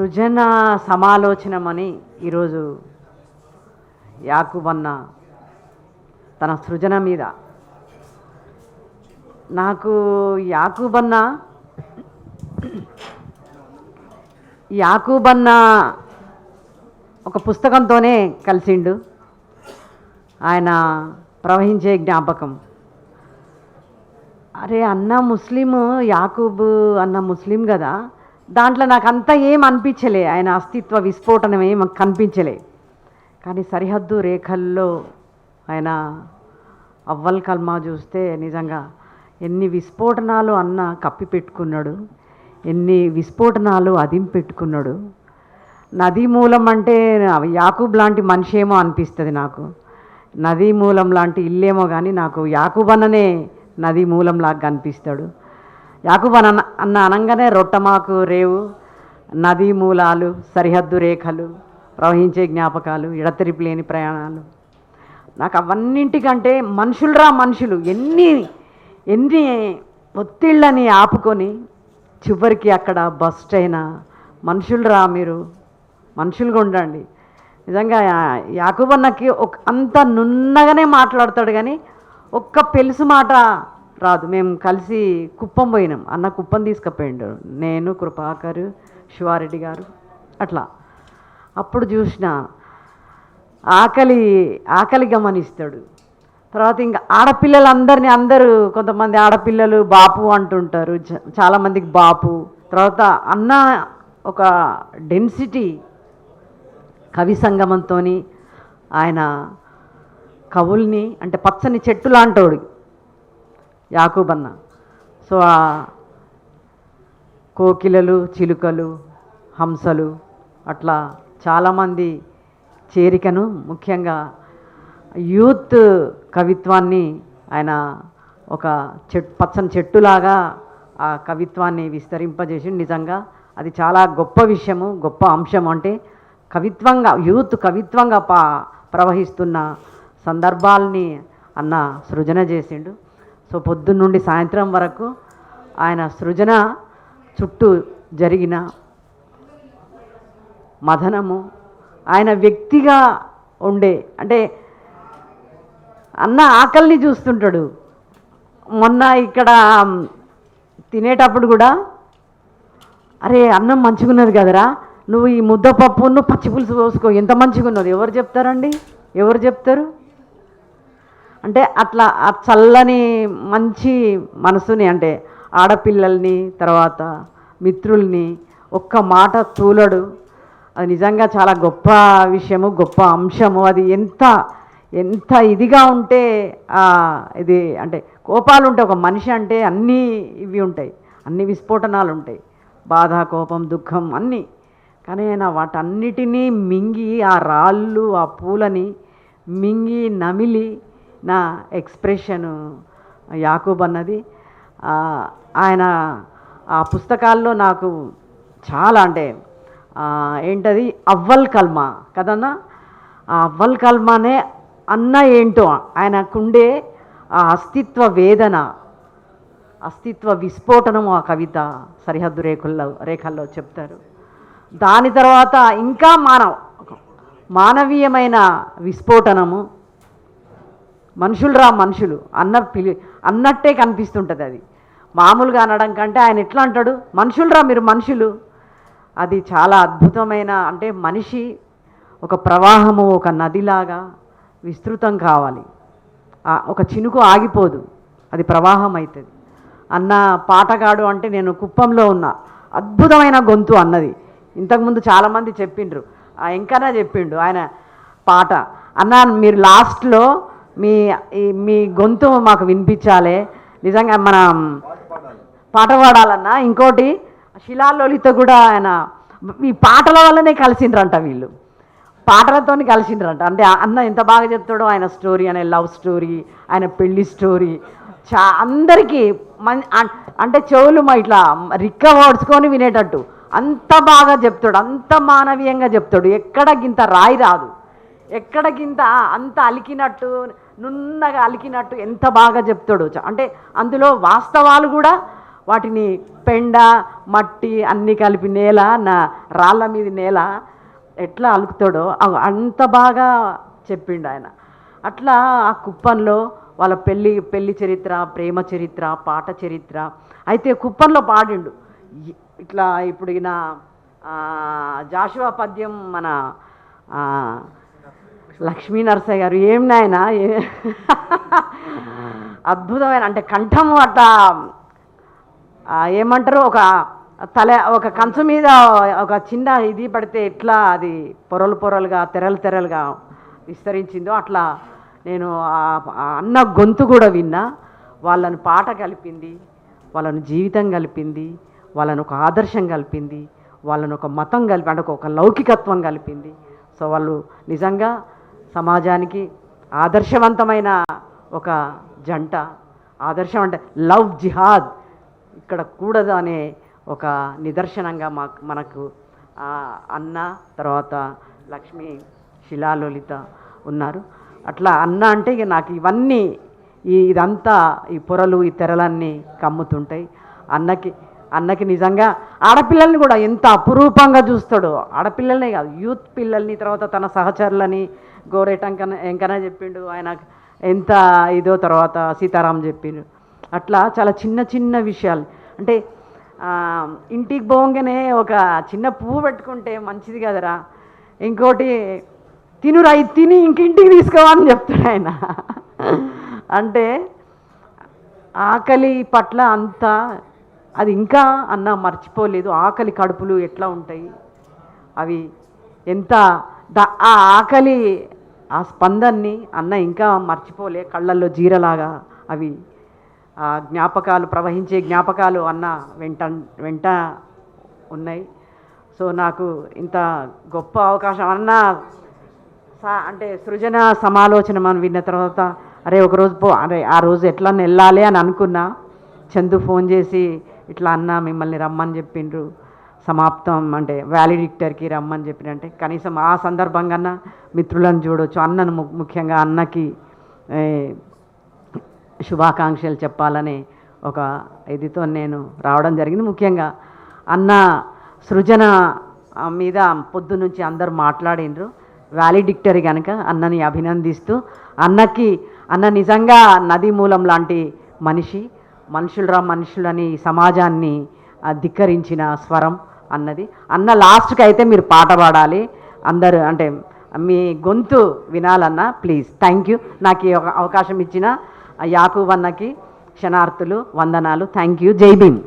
సృజన సమాలోచనమని ఈరోజు యాకుబన్న తన సృజన మీద. నాకు యాకూబన్న యాకూబన్న ఒక పుస్తకంతోనే కలిసిండు. ఆయన ప్రవహించే జ్ఞాపకం. అరే అన్న ముస్లిము యాకూబు అన్న ముస్లిం కదా దాంట్లో నాకు అంతా ఏం అనిపించలే. ఆయన అస్తిత్వ విస్ఫోటనం ఏం కనిపించలే. కానీ సరిహద్దు రేఖల్లో ఆయన అవ్వల్ కల్మా చూస్తే నిజంగా ఎన్ని విస్ఫోటనాలు అన్న కప్పి పెట్టుకున్నాడు ఎన్ని విస్ఫోటనాలు అదిం పెట్టుకున్నాడు. నదీ మూలం అంటే యాకూబ్ లాంటి మనిషి ఏమో అనిపిస్తుంది నాకు. నదీ మూలం లాంటి ఇల్లేమో కానీ నాకు యాకూబ్ అన్ననే నదీ మూలంలాగా కనిపిస్తాడు. యాకూబ్ అన్న అన్న అనగానే రొట్టమాకు రేవు నదీ మూలాలు సరిహద్దు రేఖలు ప్రవహించే జ్ఞాపకాలు ఎడతెరిపి లేని ప్రయాణాలు. నాకు అవన్నింటికంటే మనుషులరా మనుషులు. ఎన్ని ఎన్ని ఒత్తిళ్ళని ఆపుకొని చివరికి అక్కడ బస్ట్ అయినా మనుషులరా మీరు మనుషులుగా ఉండండి. నిజంగా యాకుబన్నకి ఒక అంత నున్నగానే మాట్లాడతాడు కానీ ఒక్క పెలుసు మాట రాదు. మేము కలిసి కుప్పం పోయినాం. అన్న కుప్పం తీసుకుపోయిండు. నేను కృపాకర్ శివారెడ్డి గారు అట్లా. అప్పుడు చూసిన ఆకలి ఆకలి గమనిస్తాడు. తర్వాత ఇంకా ఆడపిల్లలందరినీ అందరూ కొంతమంది ఆడపిల్లలు బాపు అంటుంటారు. చ- చాలామందికి బాపు. తర్వాత అన్న ఒక డెన్సిటీ కవి సంగమంతో ఆయన కవుల్ని అంటే పచ్చని చెట్టు లాంటోడు. యాకూబన్న. సో ఆ కోకిలలు చిలుకలు హంసలు అట్లా చాలామంది చేరికను ముఖ్యంగా యూత్ కవిత్వాన్ని ఆయన ఒక చెట్ పచ్చని చెట్టులాగా ఆ కవిత్వాన్ని విస్తరింపజేసి నిజంగా అది చాలా గొప్ప విషయము గొప్ప అంశం అంటే కవిత్వంగా యూత్ కవిత్వంగా పా ప్రవహిస్తున్న సందర్భాల్ని అన్న సృజన చేసిండు. సో పొద్దున్న నుండి సాయంత్రం వరకు ఆయన సృజన చుట్టూ జరిగిన మదనము. ఆయన వ్యక్తిగా ఉండే అంటే అన్న ఆకలిని చూస్తుంటాడు. మొన్న ఇక్కడ తినేటప్పుడు కూడా అరే అన్నం మంచిగున్నది కదరా నువ్వు ఈ ముద్దపప్పును పచ్చి పులుసు పోసుకో ఎంత మంచిగా ఉన్నది ఎవరు చెప్తారండి? ఎవరు చెప్తారు? అంటే అట్లా ఆ చల్లని మంచి మనసుని అంటే ఆడపిల్లల్ని తర్వాత మిత్రుల్ని ఒక్క మాట తూలడు. అది నిజంగా చాలా గొప్ప విషయము గొప్ప అంశము. అది ఎంత ఎంత ఇదిగా ఉంటే ఇది అంటే కోపాలు ఉంటాయి ఒక మనిషి అంటే అన్నీ ఇవి ఉంటాయి. అన్ని విస్ఫోటనాలు ఉంటాయి బాధ కోపం దుఃఖం అన్నీ. కానీ ఆయన వాటన్నిటినీ మింగి ఆ రాళ్ళు ఆ పూలని మింగి నమిలి నా ఎక్స్ప్రెషను యాకూబ్ అన్నది. ఆయన ఆ పుస్తకాల్లో నాకు చాలా అంటే ఏంటది? అవ్వల్ కల్మా. కదన్నా? ఆ అవ్వల్ కల్మానే అన్న ఏంటో ఆయనకుండే ఆ అస్తిత్వ వేదన అస్తిత్వ విస్ఫోటనం ఆ కవిత సరిహద్దు రేఖల్లో రేఖల్లో చెప్తారు. దాని తర్వాత ఇంకా మానవ మానవీయమైన విస్ఫోటనము మనుషులురా మనుషులు అన్న పిలి అన్నట్టే కనిపిస్తుంటుంది అది. మామూలుగా అనడం కంటే ఆయన ఎట్లా అంటాడు? మనుషులరా మీరు మనుషులు. అది చాలా అద్భుతమైన అంటే మనిషి ఒక ప్రవాహము ఒక నదిలాగా విస్తృతం కావాలి. ఒక చినుకు ఆగిపోదు. అది ప్రవాహం అవుతుంది అన్న పాటగాడు అంటే నేను కుప్పంలో ఉన్నా అద్భుతమైన గొంతు అన్నది. ఇంతకుముందు చాలామంది చెప్పిండ్రు. ఆ ఎంకన్నా చెప్పిండు ఆయన పాట. అన్న మీరు లాస్ట్లో మీ ఈ మీ గొంతు మాకు వినిపించాలి. నిజంగా మన పాట పాడాలన్నా ఇంకోటి శిలాలోలిత కూడా ఆయన ఈ పాటల వల్లనే కలిసిండ్రంట వీళ్ళు. పాటలతో కలిసిండ్రంట. అంటే అన్న ఎంత బాగా చెప్తాడో ఆయన స్టోరీ అనే లవ్ స్టోరీ ఆయన పెళ్ళి స్టోరీ. చా అందరికీ మన్ అంటే చెవులు మా ఇట్లా రిక్క ఓడ్చుకొని వినేటట్టు. అంత బాగా చెప్తాడు అంత మానవీయంగా చెప్తాడు. ఎక్కడ గింత రాయి రాదు. ఎక్కడ గింత అంత అలికినట్టు నున్నగా అలికినట్టు ఎంత బాగా చెప్తాడు చ- అంటే అందులో వాస్తవాలు కూడా వాటిని పెండ మట్టి అన్నీ కలిపి నేల నా రాళ్ళ మీద నేల ఎట్లా అలుకుతాడో అంత బాగా చెప్పిండు ఆయన. అట్లా ఆ కుప్పంలో వాళ్ళ పెళ్ళి పెళ్ళి చరిత్ర ప్రేమ చరిత్ర పాట చరిత్ర అయితే కుప్పంలో పాడిండు. ఇట్లా ఇప్పుడు ఈయన జాషువా పద్యం మన లక్ష్మీ నరసయ్య గారు ఏం నాయన? ఏ- అద్భుతమైన అంటే కంఠం అట్లా ఏమంటారు ఒక తల ఒక కంచు మీద ఒక చిన్న ఇది పడితే ఎట్లా అది పొరలు పొరలుగా తెరలు తెరలుగా విస్తరించిందో అట్లా నేను అన్న గొంతు కూడా విన్నా. వాళ్ళను పాట కలిపింది వాళ్ళని జీవితం కలిపింది వాళ్ళని ఒక ఆదర్శం కలిపింది వాళ్ళని ఒక మతం కలిపి అంటే ఒక లౌకికత్వం కలిపింది. సో వాళ్ళు నిజంగా సమాజానికి ఆదర్శవంతమైన ఒక జంట. ఆదర్శం అంటే లవ్ జిహాద్. ఇక్కడ కూడదు అనే ఒక నిదర్శనంగా మాకు మనకు ఆ, అన్న తర్వాత లక్ష్మి శిలాలోలిత ఉన్నారు. అట్లా అన్న అంటే ఇక నాకు ఇవన్నీ ఈ ఇదంతా ఈ పొరలు ఈ తెరలన్నీ కమ్ముతుంటాయి. అన్నకి అన్నకి నిజంగా ఆడపిల్లల్ని కూడా ఎంత అపురూపంగా చూస్తాడో. ఆడపిల్లలనే కాదు యూత్ పిల్లల్ని తర్వాత తన సహచరులని గోరేటంకన ఎంకన చెప్పిండు ఆయన ఎంత ఇదో తర్వాత సీతారాం చెప్పిండు. అట్లా చాలా చిన్న చిన్న విషయాలు. అంటే ఇంటికి పోగానే ఒక చిన్న పువ్వు పెట్టుకుంటే మంచిది కదరా. ఇంకోటి తినురా ఇది తిని ఇంకింటికి తీసుకోవని చెప్తాడు ఆయన. అంటే ఆకలి పట్ల అంత అది ఇంకా అన్న మర్చిపోలేదు. ఆకలి కడుపులు ఎట్లా ఉంటాయి? అవి ఎంత ఆ ఆకలి ఆ స్పందన్ని అన్న ఇంకా మర్చిపోలే. కళ్ళల్లో జీరలాగా అవి ఆ జ్ఞాపకాలు ప్రవహించే జ్ఞాపకాలు అన్న వెంట వెంట ఉన్నాయి. సో నాకు ఇంత గొప్ప అవకాశం అన్న అంటే సృజన సమాలోచన మనం విన్న తర్వాత అరే ఒకరోజు పో అరే ఆ రోజు ఎట్లా వెళ్ళాలి అని అనుకున్నా. చందు ఫోన్ చేసి ఇట్లా అన్న మిమ్మల్ని రమ్మని చెప్పిండ్రు. సమాప్తం అంటే వ్యాలిడిక్టర్కి రమ్మని చెప్పినంటే కనీసం ఆ సందర్భంగా మిత్రులను చూడొచ్చు. అన్నను ము- ముఖ్యంగా అన్నకి శుభాకాంక్షలు చెప్పాలని ఒక ఇదితో నేను రావడం జరిగింది. ముఖ్యంగా అన్న సృజన మీద పొద్దు నుంచి అందరూ మాట్లాడిండ్రు. వ్యాలిడిక్టరీ కనుక అన్నని అభినందిస్తూ అన్నకి అన్న నిజంగా నది మూలం లాంటి మనిషి మనుషులరా మనుషులని సమాజాన్ని ధిక్కరించిన స్వరం అన్నది. అన్న లాస్ట్కి అయితే మీరు పాట పాడాలి. అందరు అంటే మీ గొంతు వినాలన్నా ప్లీజ్ థ్యాంక్ యూ. నాకు ఈ ఒక అవకాశం ఇచ్చిన ఆ యాకూబ్ అన్నకి క్షణార్థులు వందనాలు. Thank you. జై భీమ్.